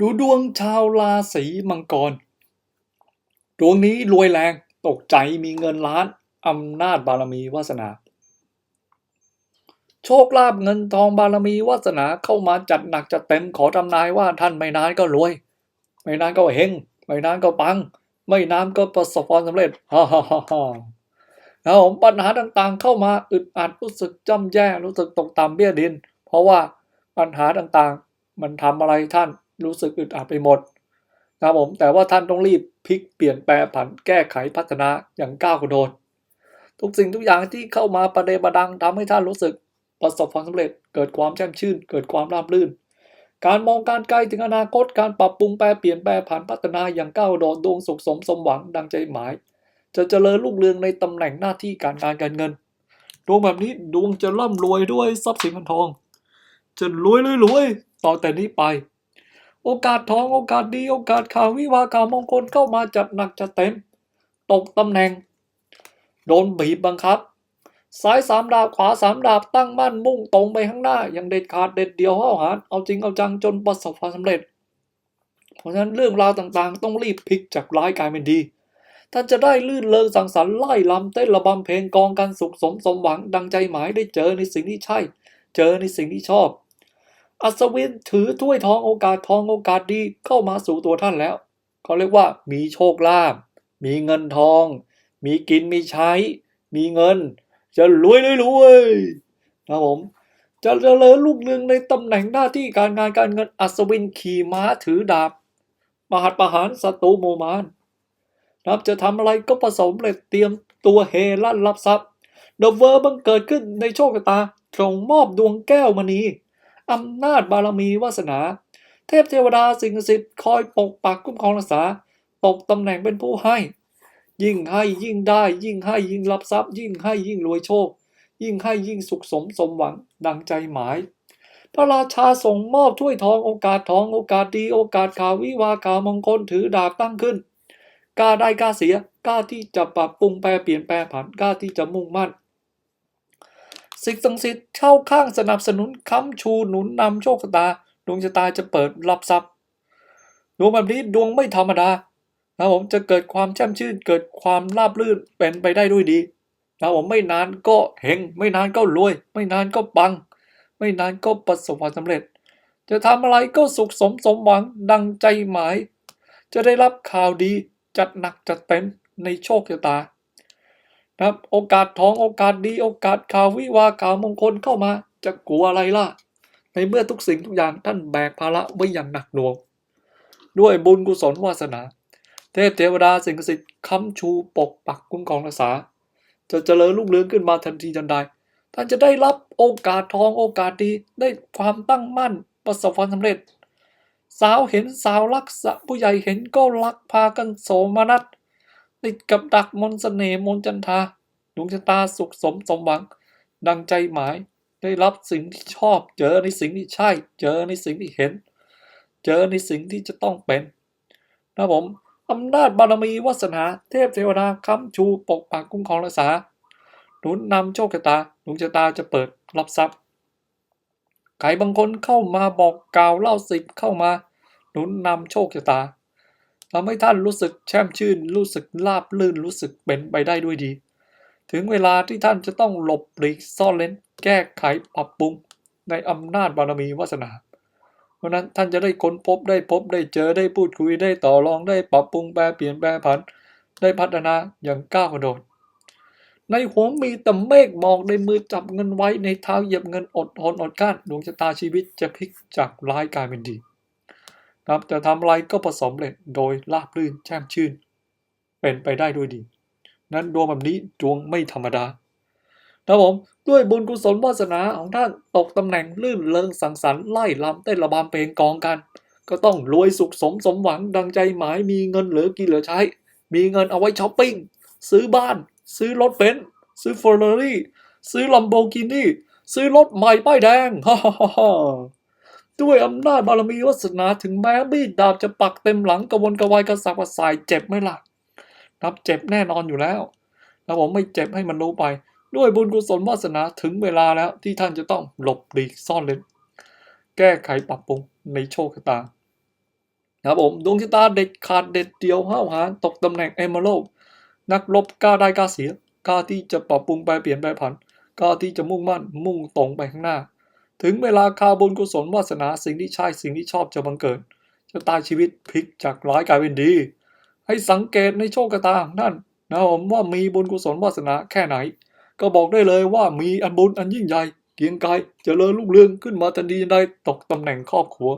ดูดวงชาวราศีมังกร ดวงนี้รวยแรงตกใจมีเงินล้านอำนาจบารมีวาสนา โชคลาภเงินทองบารมีวาสนาเข้ามาจัดหนักจัดเต็มขอทำนายว่าท่านไม่นานก็รวย ไม่นานก็เฮงไม่นานก็ปัง ไม่นานก็ประสบความสำเร็จฮ่าฮ่าฮ่าฮ่าแล้วผมปัญหาต่างๆ เข้ามาอึดอัดรู้สึกจำแย่รู้สึกตกต่ำเบี้ยดิน เพราะว่าปัญหาต่างๆ มันทำอะไรท่าน รู้สึกอึดอัดไปหมดนะครับผมแต่ว่าท่านต้องรีบพลิกเปลี่ยนแปลผันแก้ไขพัฒนาอย่างก้าวกระโดดทุกสิ่งทุกอย่างที่เข้ามาประเดประดังทำให้ท่านรู้สึกประสบความสำเร็จ เกิดความแช่มชื่น เกิดความราบรื่น การมองการไกลถึงอนาคตการปรับปรุงแปลเปลี่ยนแปลผ่านพัฒนาอย่างก้าวโดดดวงสุขสมสมหวังดังใจหมาย จะเจริญรุ่งเรืองในตำแหน่งหน้าที่การงานการเงินดวงแบบนี้ดวงจะร่ำรวยด้วยทรัพย์สินเงินทอง จะรวยรวยรวยต่อแต่นี้ไป โอกาสทองโอกาสดีโอกาสข่าววิวาข่าวมงคลเข้ามาจัดหนักจัดเต็ม ตกตำแหน่ง โดนบีบบังคับ ซ้ายสามดาบขวาสามดาบตั้งมั่นมุ่งตรงไปข้างหน้า อย่างเด็ดขาดเด็ดเดียวเข้าหาเอาจริงเอาจังจนประสบความสำเร็จ เพราะฉะนั้นเรื่องราวต่างๆ ต้องรีบพลิกจากร้ายกลายเป็นดีท่านจะได้ลื่นเลงสังสรรค์ไล่ลำเต้นระบำเพลงกองกันสุขสมสมหวังดังใจหมายได้เจอในสิ่งที่ใช่ เจอในสิ่งที่ชอบ อัศวินถือถ้วยทองโอกาสทองโอกาสดีเข้ามาสู่ตัวท่านแล้ว เขาเรียกว่ามีโชคลาภมีเงินทอง มีกินมีใช้ มีเงิน จะรวยเลยรวยนะผมจะเจริญลูกเรืองในตำแหน่งหน้าที่การงานการเงินอัศวินขี่ม้าถือดาบ มหัดประหารศัตรูโมมานนะครับจะทำอะไรก็ประสมเลยเตรียมตัวเฮลั่นรับทรัพย์เดอะเวอร์บังเกิดขึ้นในโชคชะตาส่งมอบดวงแก้วมณี อำนาจบารมีวาสนา เทพเทวดาสิ่งศักดิ์สิทธิ์คอยปกปักคุ้มครองรักษา ตกตำแหน่งเป็นผู้ให้ ยิ่งให้ยิ่งได้ ยิ่งให้ยิ่งรับทรัพย์ ยิ่งให้ยิ่งรวยโชค ยิ่งให้ยิ่งสุขสมสมหวังดังใจหมาย พระราชาส่งมอบถ้วยทองโอกาสทองโอกาสดีโอกาสข่าววิวาข่าวมงคลถือดาบตั้งขึ้นกล้าได้กล้าเสียกล้าที่จะปรับปรุงแปลเปลี่ยนแปลผันกล้าที่จะมุ่งมั่น สิ่งศักดิ์สิทธิ์เข้าข้างสนับสนุนค้ำชูหนุนนำโชคชะตา ดวงชะตาจะเปิดรับทรัพย์ดวงแบบนี้ดวงไม่ธรรมดานะผมจะเกิดความแช่มชื่น เกิดความราบรื่นเป็นไปได้ด้วยดีนะผมไม่นานก็เฮงไม่นานก็รวย ไม่นานก็ปัง ไม่นานก็ประสบความสำเร็จ จะทำอะไรก็สุขสมสมหวังดังใจหมาย จะได้รับข่าวดีจัดหนักจัดเต็มในโชคชะตา นะครับ โอกาสทองโอกาสดีโอกาสข่าววิวาข่าวมงคลเข้ามาจะกลัวอะไรล่ะ ในเมื่อทุกสิ่งทุกอย่างท่านแบกภาระไว้อย่างหนักหน่วง ด้วยบุญกุศลวาสนา เทพเทวดาสิ่งศักดิ์สิทธิ์ค้ำชูปกปักคุ้มครองรักษา จะเจริญรุ่งเรืองขึ้นมาทันทีทันใดท่านจะได้รับโอกาสทองโอกาสดีได้ความตั้งมั่นประสบความสำเร็จ สาวเห็นสาวรักษะผู้ใหญ่เห็นก็รักพากันโสมนัส ติดกับดักมนสเสน่ห์มนจันทาดวงชะตาสุขสมสมหวัง ดังใจหมาย ได้รับสิ่งที่ชอบ เจอในสิ่งที่ใช่ เจอในสิ่งที่เห็น เจอในสิ่งที่จะต้องเป็น นะผมอำนาจบารมีวาสนาเทพเทวดาค้ำชูปกปักคุ้มครองรักษาหนุนนำโชคชะตาดวงชะตาจะเปิดรับทรัพย์ใครบางคนเข้ามาบอกกล่าวเล่าสิบเข้ามาหนุนนำโชคชะตา ทำให้ท่านรู้สึกแช่มชื่น รู้สึกราบลื่นรู้สึกเป็นไปได้ด้วยดี ถึงเวลาที่ท่านจะต้องหลบหลีกซ่อนเล้น แก้ไขปรับปรุง ในอำนาจบารมีวาสนา เพราะนั้นท่านจะได้ค้นพบได้พบได้เจอได้พูดคุยได้ต่อรองได้ปรับปรุงแปลเปลี่ยนแปลผัน ได้พัฒนาอย่างก้าวกระโดดในหัวมีแต่เมฆหมอกในมือจับเงินไว้ในเท้าเหยียบเงินอดทนอดกลั้นดวงชะตาชีวิตจะพลิกจากร้ายกลายเป็นดี ครับจะทำอะไรก็ประสบเร็จโดยราบรื่นแช่มชื่น เป็นไปได้ด้วยดี นั้นดวงแบบนี้ดวงไม่ธรรมดาครับผมด้วยบุญกุศลวาสนาของท่านตกตำแหน่งลื่นเริงสังสรรค์ไล่ลำเต้นระบำเพลงกองกัน ก็ต้องรวยสุขสมสมหวังดังใจหมายมีเงินเหลือกินเหลือใช้ มีเงินเอาไว้ช้อปปิ้ง ซื้อบ้าน ซื้อรถเบนซ์ซื้อเฟอร์รารี่ซื้อลัมโบกินี่ซื้อรถใหม่ป้ายแดงฮ่าฮ่าฮ่า ด้วยอำนาจบารมีวาสนาถึงแม้มีดดาบจะปักเต็มหลังกระวนกระวายกระสับกระส่ายเจ็บไหมล่ะครับเจ็บแน่นอนอยู่แล้วแล้วผมไม่เจ็บให้มันรู้ไป ด้วยบุญกุศลวาสนาถึงเวลาแล้วที่ท่านจะต้องหลบหลีกซ่อนเล้นแก้ไขปรับปรุงในโชคชะตาครับผมดวงชะตาเด็ดขาดเด็ดเดียวห้าวหาญตกตำแหน่งเอม r ร d นักรบกล้าได้กล้าเสียกล้าที่จะปรับปรุงแปเปลี่ยนแปลผันกล้าที่จะมุ่งมั่นมุ่งตรงไปข้างหน้า ถึงเวลาคาบุญกุศลวาสนาสิ่งที่ใช่สิ่งที่ชอบจะบังเกิดชะตาชีวิตพลิกจากร้ายกลายเป็นดี ให้สังเกตในโชคชะตาของท่านนะผมว่ามีบุญกุศลวาสนาแค่ไหน ก็บอกได้เลยว่ามีอันบุญอันยิ่งใหญ่เกียงไกรเจริญรุ่งเรืองขึ้นมาทันทีทันใดตกตำแหน่งครอบครัว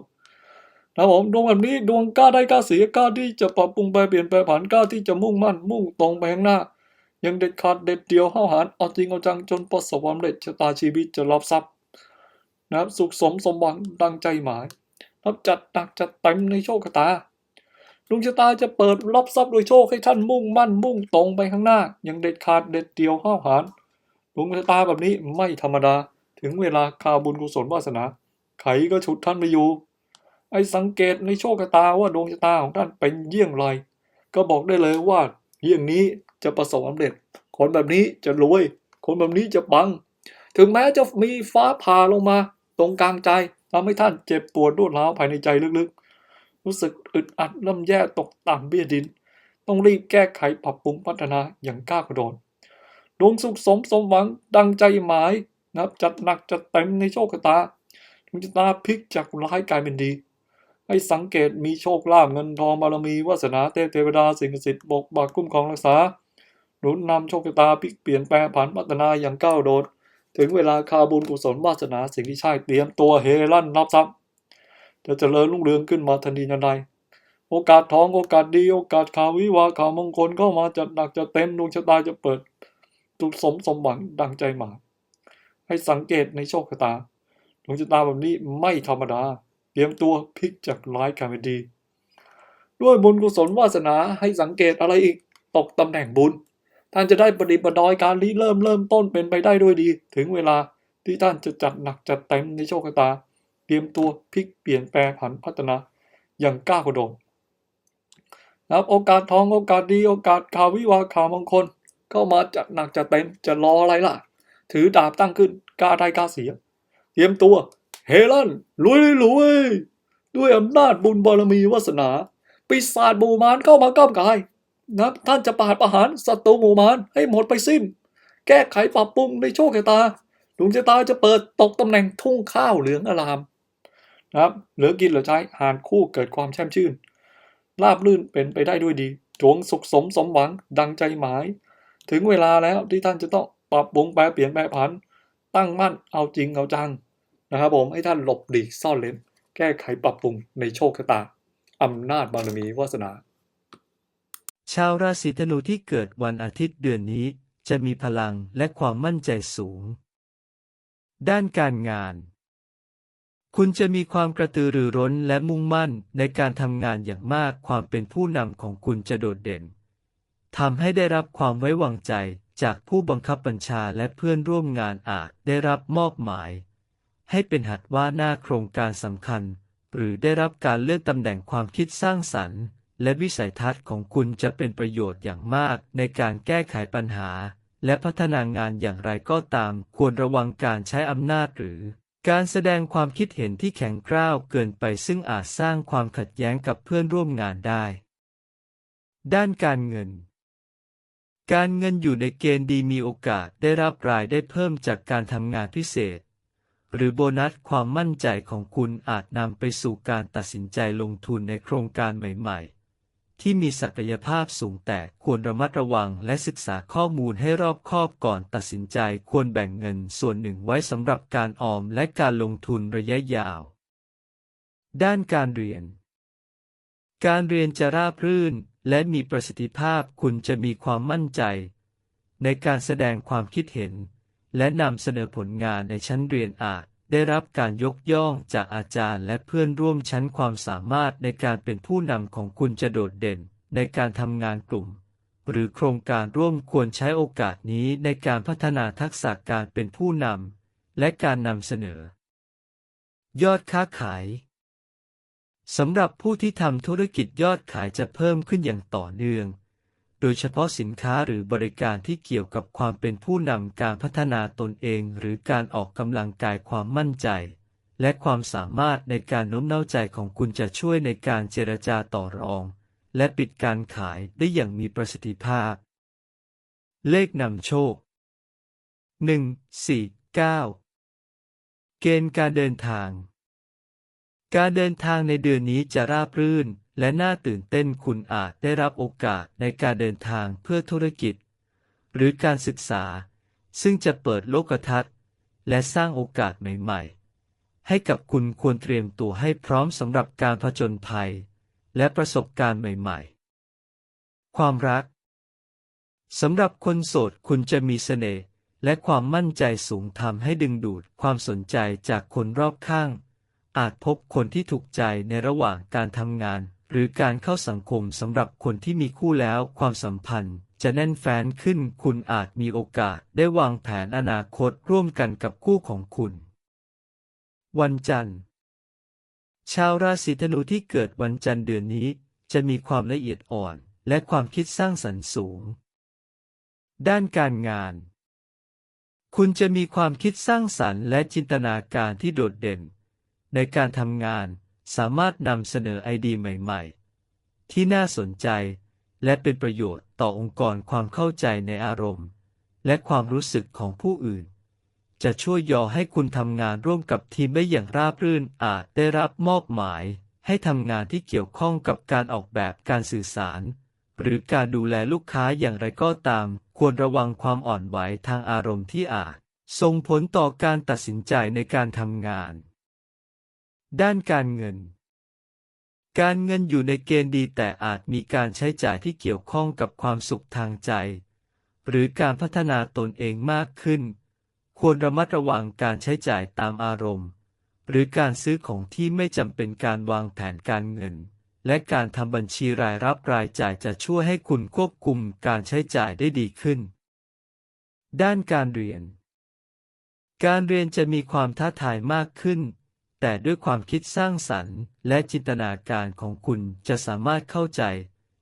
นะผมดวงแบบนี้ดวงกล้าได้กล้าเสียกล้าที่จะปรับปรุงแปเปลี่ยนแปลผันกล้าที่จะมุ่งมั่นมุ่งตรงไปข้างหน้า ยังเด็ดขาดเด็ดเดียวห้าวหาญเอาจริงเอาจังจนประสบความสำเร็จชะตาชีวิตจะรับทรัพย์ นะครับสุขสมสมหวังดังใจหมายรับจัดหนักจัดเต็มในโชคชะตาดวงชะตาจะเปิดรับทรัพย์โดยโชคให้ท่านมุ่งมั่นมุ่งตรงไปข้างหน้ายังเด็ดขาดเด็ดเดียวห้าวหาญดวงชะตาแบบนี้ไม่ธรรมดา ถึงเวลาคาบุญกุศลวาสนา ไขก็ฉุดท่านไม่อยู่ ไอ้สังเกตในโชคชะตาว่าดวงชะตาของท่านเป็นเยี่ยงไร ก็บอกได้เลยว่าเยี่ยงนี้จะประสบความสำเร็จ คนแบบนี้จะรวย คนแบบนี้จะปัง ถึงแม้จะมีฟ้าผ่าลงมา ตรงกลางใจทำให้ท่านเจ็บปวดรวดร้าวภายในใจลึกๆ รู้สึกอึดอัดล่ำแย่ตกต่ำเบี้ยดิน ต้องรีบแก้ไขปรับปรุงพัฒนาอย่างก้าวกระโดดดวงสุขสมสมหวังดังใจหมายนะครับจัดหนักจัดเต็มในโชคชะตาดวงชะตาพลิกจากร้ายกลายเป็นดี ให้สังเกตมีโชคลาภเงินทองบารมีวาสนาเทพเทวดาสิ่งศักดิ์สิทธิ์ปกปักคุ้มครองรักษาหนุนนำโชคชะตาพลิกเปลี่ยนแปลงผันพัฒนาอย่างก้าวโดด ถึงเวลาคาบุญกุศลวาสนาสิ่งที่ใช่เตรียมตัวเฮลั่นรับทรัพย์จะเจริญรุ่งเรืองขึ้นมาทันทีทันใดโอกาสทองโอกาสดีโอกาสข่าววิวาข่าวมงคลเข้ามาจัดหนักจะเต็มดวงชะตาจะเปิดตุกสมสมหวังดังใจหมายให้สังเกตในโชคชะตาดวงชะตาแบบนี้ไม่ธรรมดา เตรียมตัวพลิกจากร้ายกลายเป็นดี ด้วยบุญกุศลวาสนาให้สังเกตอะไรอีกตกตำแหน่งบุญ ท่านจะได้ประดิษฐ์ประดอยการริเริ่มเริ่มต้นเป็นไปได้ด้วยดี ถึงเวลาที่ท่านจะจัดหนักจัดเต็มในโชคชะตา เตรียมตัวพลิกเปลี่ยนแปลผันพัฒนาอย่างก้าวกระโดดนะครับโอกาสทองโอกาสดีโอกาสข่าววิวาข่าวมงคลเข้ามาจัดหนักจัดเต็มจะรออะไรล่ะ ถือดาบตั้งขึ้นกล้าได้กล้าเสีย เตรียมตัว เฮลันลุยลุยด้วยอำนาจบุญบารมีวาสนา ปีศาจหมู่มารเข้ามาก้ามกาย นะท่านจะปราดประหารศัตรูหมู่มารให้หมดไปสิ้น แก้ไขปรับปรุงในโชคชะตาดวงชะตาจะเปิดตกตำแหน่งทุ่งข้าวเหลืองอลามนะครับเหลือกินเหลือใช้หารคู่เกิดความแช่มชื่นราบลื่นเป็นไปได้ด้วยดีจวงสุขสมสมหวังดังใจหมาย ถึงเวลาแล้วที่ท่านจะต้องปรับปรุงแปลเปลี่ยนแปลผัน ตั้งมั่นเอาจริงเอาจังนะครับผมให้ท่านหลบหลีกซ่อนเล้น แก้ไขปรับปรุงในโชคชะตาอำนาจบารมีวาสนา ชาวราศีธนูที่เกิดวันอาทิตย์เดือนนี้จะมีพลังและความมั่นใจสูง ด้านการงาน คุณจะมีความกระตือรือร้นและมุ่งมั่นในการทำงานอย่างมากความเป็นผู้นำของคุณจะโดดเด่นทำให้ได้รับความไว้วางใจจากผู้บังคับบัญชาและเพื่อนร่วมงานอาจได้รับมอบหมาย ให้เป็นหัดว่าหน้าโครงการสำคัญ หรือได้รับการเลื่อนตำแหน่งความคิดสร้างสรรค์ และวิสัยทัศน์ของคุณจะเป็นประโยชน์อย่างมากในการแก้ไขปัญหา และพัฒนางานอย่างไรก็ตาม ควรระวังการใช้อำนาจหรือ การแสดงความคิดเห็นที่แข็งกร้าวเกินไปซึ่งอาจสร้างความขัดแย้งกับเพื่อนร่วมงานได้ ด้านการเงินการเงินอยู่ในเกณฑ์ดีมีโอกาสได้รับรายได้เพิ่มจากการทำงานพิเศษ หรือโบนัสความมั่นใจของคุณอาจนำไปสู่การตัดสินใจลงทุนในโครงการใหม่ ๆ ที่มีศักยภาพสูงแต่ควรระมัดระวังและศึกษาข้อมูลให้รอบคอบก่อนตัดสินใจควรแบ่งเงินส่วนหนึ่งไว้สำหรับการออมและการลงทุนระยะยาว ด้านการเรียน การเรียนจะราบรื่นและมีประสิทธิภาพคุณจะมีความมั่นใจ ในการแสดงความคิดเห็น และนำเสนอผลงานในชั้นเรียนอาจ ได้รับการยกย่องจากอาจารย์และเพื่อนร่วมชั้นความสามารถในการเป็นผู้นำของคุณจะโดดเด่นในการทำงานกลุ่ม หรือโครงการร่วมควรใช้โอกาสนี้ในการพัฒนาทักษะการเป็นผู้นำและการนำเสนอ ยอดค้าขายสำหรับผู้ที่ทำธุรกิจยอดขายจะเพิ่มขึ้นอย่างต่อเนื่อง โดยเฉพาะสินค้าหรือบริการที่เกี่ยวกับความเป็นผู้นำการพัฒนาตนเองหรือการออกกำลังกายความมั่นใจ และความสามารถในการโน้มน้าวใจของคุณจะช่วยในการเจรจาต่อรอง และปิดการขายได้อย่างมีประสิทธิภาพ เลขนำโชค 1 4 9 เกณฑ์การเดินทาง การเดินทางในเดือนนี้จะราบรื่น และน่าตื่นเต้นคุณอาจได้รับโอกาสในการเดินทางเพื่อธุรกิจ หรือการศึกษา ซึ่งจะเปิดโลกทัศน์ และสร้างโอกาสใหม่ๆ ให้กับคุณควรเตรียมตัวให้พร้อมสำหรับการผจญภัย และประสบการณ์ใหม่ๆ ความรักสำหรับคนโสดคุณจะมีเสน่ห์และความมั่นใจสูงทำให้ดึงดูดความสนใจจากคนรอบข้าง อาจพบคนที่ถูกใจในระหว่างการทำงาน หรือการเข้าสังคมสำหรับคนที่มีคู่แล้วความสัมพันธ์จะแน่นแฟ้นขึ้น คุณอาจมีโอกาสได้วางแผนอนาคตร่วมกันกับคู่ของคุณ วันจันทร์ ชาวราศีธนูที่เกิดวันจันทร์เดือนนี้ จะมีความละเอียดอ่อนและความคิดสร้างสรรค์สูง ด้านการงาน คุณจะมีความคิดสร้างสรรค์และจินตนาการที่โดดเด่น ในการทำงาน สามารถนำเสนอไอเดียใหม่ ๆ ที่น่าสนใจ และเป็นประโยชน์ต่อองค์กรความเข้าใจในอารมณ์ และความรู้สึกของผู้อื่น จะช่วยย่อให้คุณทำงานร่วมกับทีมได้อย่างราบรื่นอาจได้รับมอบหมาย ให้ทำงานที่เกี่ยวข้องกับการออกแบบการสื่อสาร หรือการดูแลลูกค้าอย่างไรก็ตาม ควรระวังความอ่อนไหวทางอารมณ์ที่อาจส่งผลต่อการตัดสินใจในการทำงาน ด้านการเงิน การเงินอยู่ในเกณฑ์ดีแต่อาจมีการใช้จ่ายที่เกี่ยวข้องกับความสุขทางใจ หรือการพัฒนาตนเองมากขึ้น ควรระมัดระวังการใช้จ่ายตามอารมณ์ หรือการซื้อของที่ไม่จำเป็นการวางแผนการเงิน และการทำบัญชีรายรับรายจ่ายจะช่วยให้คุณควบคุมการใช้จ่ายได้ดีขึ้น ด้านการเรียนการเรียนจะมีความท้าทายมากขึ้น แต่ด้วยความคิดสร้างสรรค์ และจินตนาการของคุณจะสามารถเข้าใจ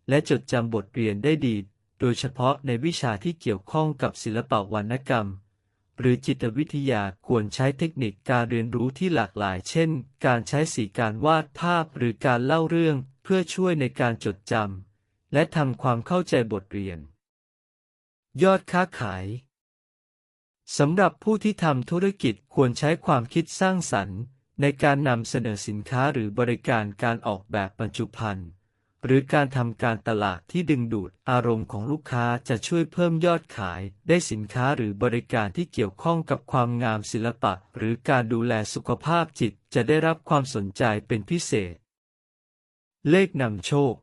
และจดจำบทเรียนได้ดี โดยเฉพาะในวิชาที่เกี่ยวข้องกับศิลปวรรณกรรม หรือจิตวิทยาควรใช้เทคนิคการเรียนรู้ที่หลากหลาย เช่น การใช้สีการวาดภาพหรือการเล่าเรื่องเพื่อช่วยในการจดจำและทำความเข้าใจบทเรียน ยอดค้าขายสำหรับผู้ที่ทำธุรกิจควรใช้ความคิดสร้างสรรค์ ในการนำเสนอสินค้าหรือบริการการออกแบบบรรจุภัณฑ์หรือการทำการตลาดที่ดึงดูดอารมณ์ของลูกค้าจะช่วยเพิ่มยอดขายได้สินค้าหรือบริการที่เกี่ยวข้องกับความงามศิลปะ หรือการดูแลสุขภาพจิตจะได้รับความสนใจเป็นพิเศษ เลขนำโชค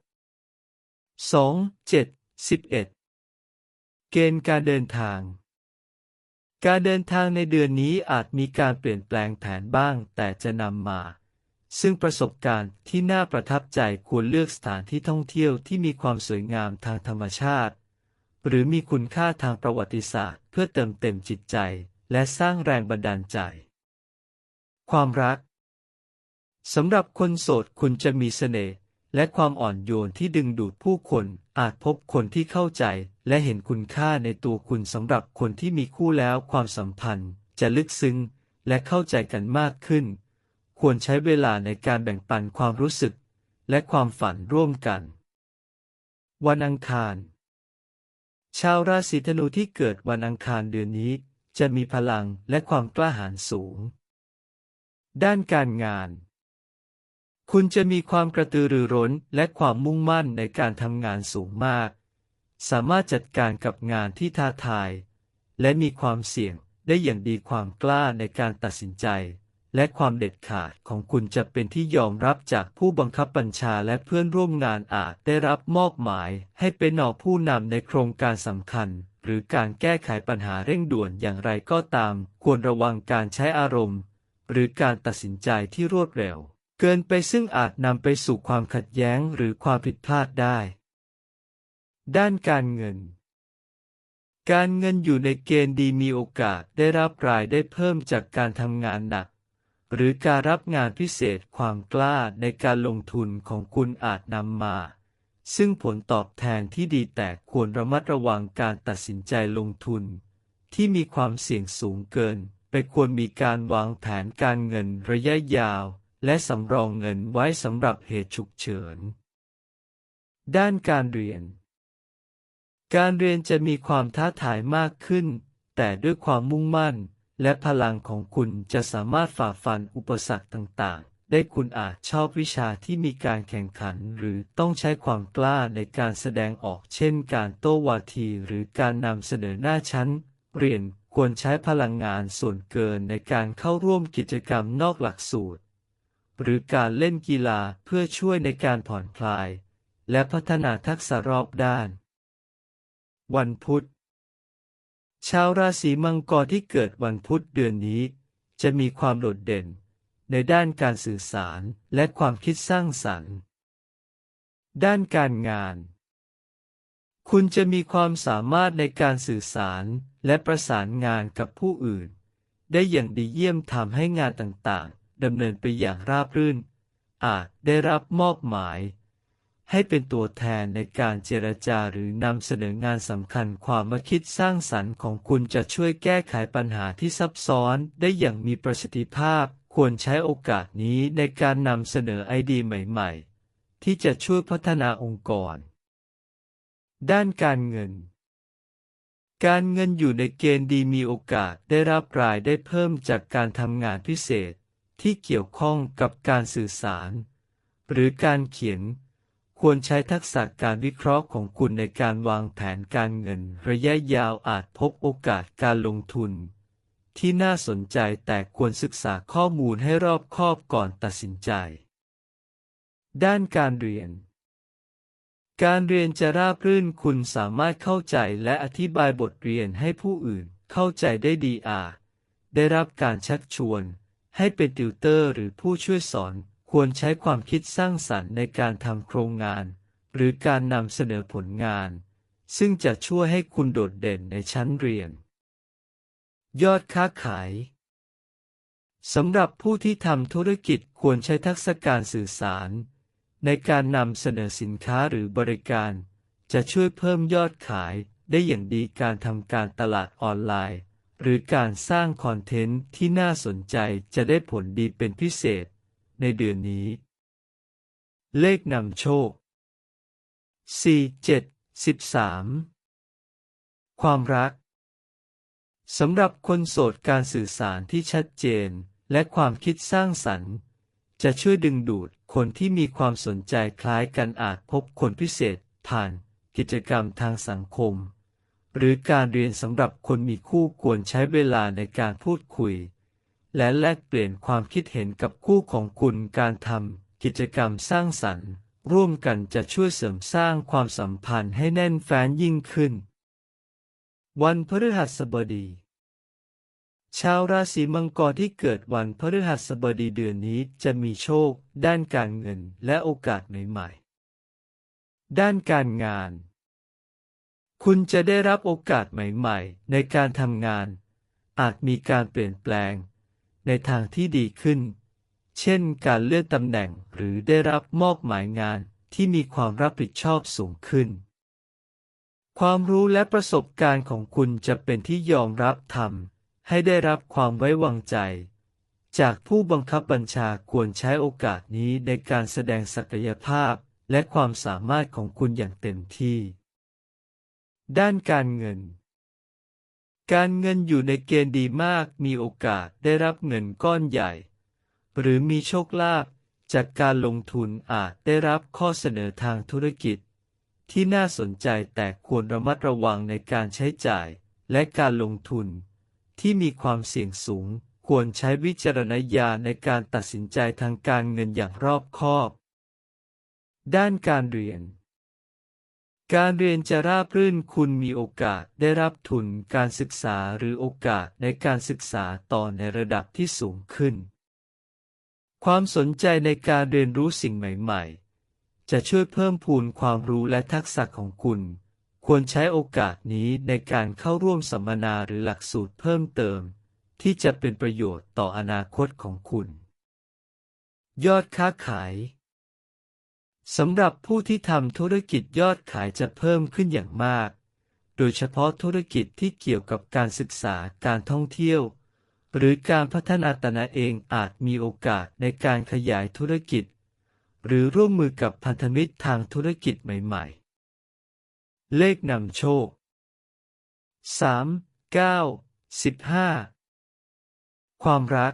2 7 11 เกณฑ์การเดินทาง การเดินทางในเดือนนี้อาจมีการเปลี่ยนแปลงแผนบ้าง แต่จะนำมา ซึ่งประสบการณ์ที่น่าประทับใจควรเลือกสถานที่ท่องเที่ยวที่มีความสวยงามทางธรรมชาติ หรือมีคุณค่าทางประวัติศาสตร์ เพื่อเติมเต็มจิตใจ และสร้างแรงบันดาลใจ ความรักสำหรับคนโสดคุณจะมีเสน่ห์และความอ่อนโยนที่ดึงดูดผู้คน อาจพบคนที่เข้าใจและเห็นคุณค่าในตัวคุณสำหรับคนที่มีคู่แล้วความสัมพันธ์ จะลึกซึ้งและเข้าใจกันมากขึ้น ควรใช้เวลาในการแบ่งปันความรู้สึก และความฝันร่วมกัน วันอังคาร ชาวราศีธนูที่เกิดวันอังคารเดือนนี้ จะมีพลังและความกล้าหาญสูง ด้านการงาน คุณจะมีความกระตือรือร้นและความมุ่งมั่นในการทำงานสูงมาก สามารถจัดการกับงานที่ท้าทาย และมีความเสี่ยงได้อย่างดีความกล้าในการตัดสินใจ และความเด็ดขาดของคุณจะเป็นที่ยอมรับจากผู้บังคับบัญชาและเพื่อนร่วมงานอาจได้รับมอบหมายให้เป็นหนอผู้นำในโครงการสำคัญ หรือการแก้ไขปัญหาเร่งด่วนอย่างไรก็ตาม ควรระวังการใช้อารมณ์ หรือการตัดสินใจที่รวดเร็ว เกินไปซึ่งอาจนำไปสู่ความขัดแย้งหรือความผิดพลาดได้ ด้านการเงิน การเงินอยู่ในเกณฑ์ดีมีโอกาสได้รับรายได้เพิ่มจากการทำงานหนัก หรือการรับงานพิเศษความกล้าในการลงทุนของคุณอาจนำมา ซึ่งผลตอบแทนที่ดีแต่ควรระมัดระวังการตัดสินใจลงทุน ที่มีความเสี่ยงสูงเกิน ไปควรมีการวางแผนการเงินระยะยาว และสำรองเงินไว้สำหรับเหตุฉุกเฉิน ด้านการเรียน การเรียนจะมีความท้าทายมากขึ้น แต่ด้วยความมุ่งมั่น และพลังของคุณจะสามารถฝ่าฟันอุปสรรคต่างๆ ได้คุณอาจชอบวิชาที่มีการแข่งขันหรือต้องใช้ความกล้าในการแสดงออกเช่นการโต้วาทีหรือการนำเสนอหน้าชั้น เรียนควรใช้พลังงานส่วนเกินในการเข้าร่วมกิจกรรมนอกหลักสูตร หรือการเล่นกีฬาเพื่อช่วยในการผ่อนคลาย และพัฒนาทักษะรอบด้าน วันพุธ ชาวราศีมังกรที่เกิดวันพุธเดือนนี้ จะมีความโดดเด่น ในด้านการสื่อสารและความคิดสร้างสรรค์ ด้านการงาน คุณจะมีความสามารถในการสื่อสารและประสานงานกับผู้อื่น ได้อย่างดีเยี่ยมทำให้งานต่างๆ ดำเนินไปอย่างราบรื่น อาจได้รับมอบหมาย ให้เป็นตัวแทนในการเจรจาหรือนำเสนองานสำคัญความมาคิดสร้างสรรค์ของคุณจะช่วยแก้ไขปัญหาที่ซับซ้อนได้อย่างมีประสิทธิภาพ ควรใช้โอกาสนี้ในการนำเสนอไอเดียใหม่ ๆ ที่จะช่วยพัฒนาองค์กร ด้านการเงินการเงินอยู่ในเกณฑ์ดีมีโอกาสได้รับรายได้เพิ่มจากการทำงานพิเศษ ที่เกี่ยวข้องกับการสื่อสาร หรือการเขียน ควรใช้ทักษะการวิเคราะห์ของคุณในการวางแผนการเงิน ระยะยาวอาจพบโอกาสการลงทุน ที่น่าสนใจแต่ควรศึกษาข้อมูลให้รอบคอบก่อนตัดสินใจ ด้านการเรียนการเรียนจะราบรื่นคุณสามารถเข้าใจและอธิบายบทเรียนให้ผู้อื่นเข้าใจได้ดีอาจได้รับการชักชวน ให้เป็นติวเตอร์หรือผู้ช่วยสอนควรใช้ความคิดสร้างสรรค์ในการทำโครงงาน หรือการนำเสนอผลงาน ซึ่งจะช่วยให้คุณโดดเด่นในชั้นเรียน ยอดค้าขายสำหรับผู้ที่ทำธุรกิจควรใช้ทักษะการสื่อสาร ในการนำเสนอสินค้าหรือบริการ จะช่วยเพิ่มยอดขายได้อย่างดีการทำการตลาดออนไลน์ หรือการสร้างคอนเทนต์ที่น่าสนใจจะได้ผลดีเป็นพิเศษ ในเดือนนี้ เลขนำโชค 4 7 13 ความรัก สำหรับคนโสดการสื่อสารที่ชัดเจนและความคิดสร้างสรรค์ จะช่วยดึงดูดคนที่มีความสนใจคล้ายกันอาจพบคนพิเศษผ่านกิจกรรมทางสังคม หรือการเรียนสำหรับคนมีคู่ควรใช้เวลาในการพูดคุย และแลกเปลี่ยนความคิดเห็นกับคู่ของคุณการทำกิจกรรมสร้างสรรค์ ร่วมกันจะช่วยเสริมสร้างความสัมพันธ์ให้แน่นแฟ้นยิ่งขึ้น วันพฤหัสบดี ชาวราศีมังกรที่เกิดวันพฤหัสบดีเดือนนี้จะมีโชค ด้านการเงินและโอกาสใหม่ๆด้านการงาน คุณจะได้รับโอกาสใหม่ๆ ในการทำงาน อาจมีการเปลี่ยนแปลง ในทางที่ดีขึ้น เช่นการเลื่อนตำแหน่งหรือได้รับมอบหมายงานที่มีความรับผิดชอบสูงขึ้น ความรู้และประสบการณ์ของคุณจะเป็นที่ยอมรับทำให้ได้รับความไว้วางใจ จากผู้บังคับบัญชาควรใช้โอกาสนี้ในการแสดงศักยภาพและความสามารถของคุณอย่างเต็มที่ ด้านการเงิน การเงินอยู่ในเกณฑ์ดีมากมีโอกาสได้รับเงินก้อนใหญ่ หรือมีโชคลาภจากการลงทุนอาจได้รับข้อเสนอทางธุรกิจ ที่น่าสนใจแต่ควรระมัดระวังในการใช้จ่ายและการลงทุน ที่มีความเสี่ยงสูง ควรใช้วิจารณญาณในการตัดสินใจทางการเงินอย่างรอบคอบ ด้านการเรียน การเรียนจะราบรื่นคุณมีโอกาสได้รับทุนการศึกษาหรือโอกาสในการศึกษาต่อในระดับที่สูงขึ้น ความสนใจในการเรียนรู้สิ่งใหม่ ๆ จะช่วยเพิ่มพูนความรู้และทักษะของคุณ ควรใช้โอกาสนี้ในการเข้าร่วมสัมมนาหรือหลักสูตรเพิ่มเติม ที่จะเป็นประโยชน์ต่ออนาคตของคุณ ยอดค้าขาย สำหรับผู้ที่ทำธุรกิจยอดขายจะเพิ่มขึ้นอย่างมาก โดยเฉพาะธุรกิจที่เกี่ยวกับการศึกษาการท่องเที่ยว หรือการพัฒนาตนเองอาจมีโอกาสในการขยายธุรกิจ หรือร่วมมือกับพันธมิตรทางธุรกิจใหม่ๆ เลขนำโชค 3 9 15 ความรัก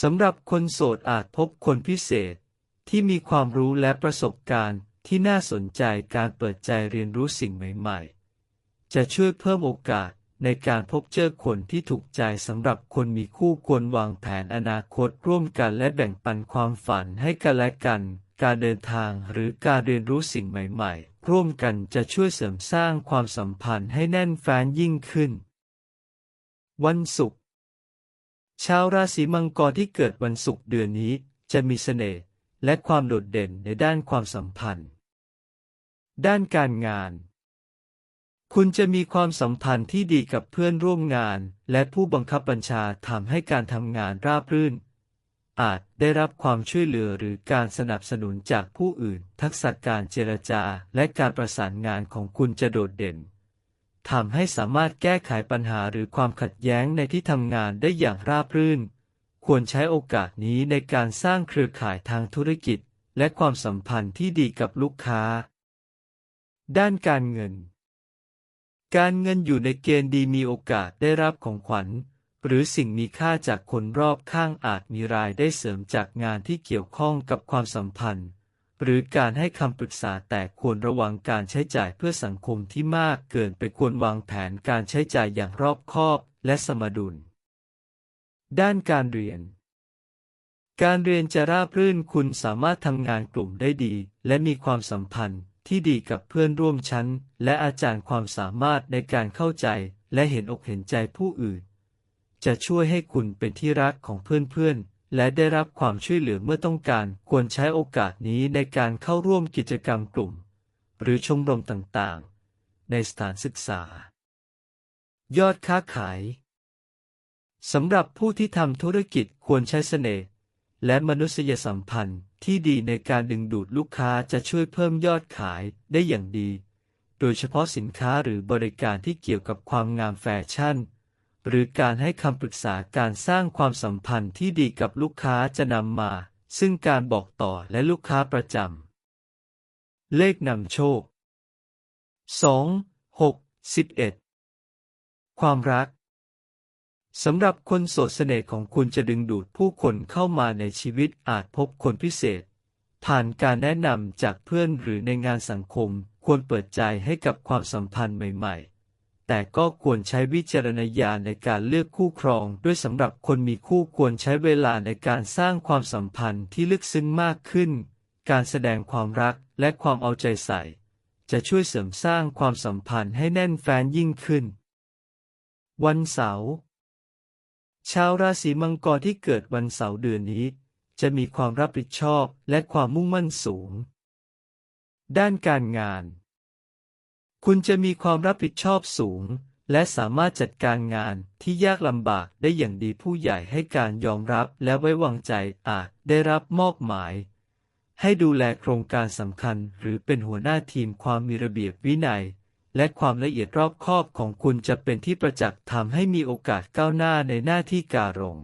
สำหรับคนโสดอาจพบคนพิเศษ ที่มีความรู้และประสบการณ์ที่น่าสนใจการเปิดใจเรียนรู้สิ่งใหม่ๆ จะช่วยเพิ่มโอกาสในการพบเจอคนที่ถูกใจสำหรับคนมีคู่ควรวางแผนอนาคตร่วมกันและแบ่งปันความฝันให้กันและกัน การเดินทางหรือการเรียนรู้สิ่งใหม่ๆ ร่วมกันจะช่วยเสริมสร้างความสัมพันธ์ให้แน่นแฟ้นยิ่งขึ้น วันศุกร์ชาวราศีมังกรที่เกิดวันศุกร์เดือนนี้ จะมีเสน่ห์ และความโดดเด่นในด้านความสัมพันธ์ ด้านการงาน คุณจะมีความสัมพันธ์ที่ดีกับเพื่อนร่วมงาน และผู้บังคับบัญชาทำให้การทำงานราบรื่น อาจได้รับความช่วยเหลือหรือการสนับสนุนจากผู้อื่น ทักษะการเจรจาและการประสานงานของคุณจะโดดเด่นทำให้สามารถแก้ไขปัญหาหรือความขัดแย้งในที่ทำงานได้อย่างราบรื่น ควรใช้โอกาสนี้ในการสร้างเครือข่ายทางธุรกิจ และความสัมพันธ์ที่ดีกับลูกค้า ด้านการเงิน การเงินอยู่ในเกณฑ์ดีมีโอกาสได้รับของขวัญ หรือสิ่งมีค่าจากคนรอบข้างอาจมีรายได้เสริมจากงานที่เกี่ยวข้องกับความสัมพันธ์ หรือการให้คำปรึกษาแต่ควรระวังการใช้จ่ายเพื่อสังคมที่มากเกินไปควรวางแผนการใช้จ่ายอย่างรอบคอบและสมดุล ด้านการเรียน การเรียนจะราบรื่นคุณสามารถทำงานกลุ่มได้ดี และมีความสัมพันธ์ที่ดีกับเพื่อนร่วมชั้น และอาจารย์ความสามารถในการเข้าใจและเห็นอกเห็นใจผู้อื่น จะช่วยให้คุณเป็นที่รักของเพื่อนๆ และได้รับความช่วยเหลือเมื่อต้องการ ควรใช้โอกาสนี้ในการเข้าร่วมกิจกรรมกลุ่ม หรือชมรมต่างๆ ในสถานศึกษา ยอดค้าขาย สำหรับผู้ที่ทำธุรกิจควรใช้เสน่ห์และมนุษยสัมพันธ์ที่ดีในการดึงดูดลูกค้าจะช่วยเพิ่มยอดขายได้อย่างดี โดยเฉพาะสินค้าหรือบริการที่เกี่ยวกับความงามแฟชั่น หรือการให้คำปรึกษาการสร้างความสัมพันธ์ที่ดีกับลูกค้าจะนำมา ซึ่งการบอกต่อและลูกค้าประจำ เลขนำโชค 2 6 11 ความรัก สำหรับคนโสดเสน่ห์ของคุณจะดึงดูดผู้คนเข้ามาในชีวิตอาจพบคนพิเศษ ผ่านการแนะนำจากเพื่อนหรือในงานสังคมควรเปิดใจให้กับความสัมพันธ์ใหม่ ๆ แต่ก็ควรใช้วิจารณญาณในการเลือกคู่ครอง ด้วยสำหรับคนมีคู่ควรใช้เวลาในการสร้างความสัมพันธ์ที่ลึกซึ้งมากขึ้น การแสดงความรักและความเอาใจใส่ จะช่วยเสริมสร้างความสัมพันธ์ให้แน่นแฟ้นยิ่งขึ้น วันเสาร์ ชาวราศีมังกรที่เกิดวันเสาร์เดือนนี้ จะมีความรับผิดชอบและความมุ่งมั่นสูง ด้านการงาน คุณจะมีความรับผิดชอบสูง และสามารถจัดการงานที่ยากลำบากได้อย่างดีผู้ใหญ่ให้การยอมรับและไว้วางใจอาจได้รับมอบหมาย ให้ดูแลโครงการสำคัญหรือเป็นหัวหน้าทีมความมีระเบียบวินัย และความละเอียดรอบคอบของคุณจะเป็นที่ประจักษ์ทำให้มีโอกาสก้าวหน้าในหน้าที่การง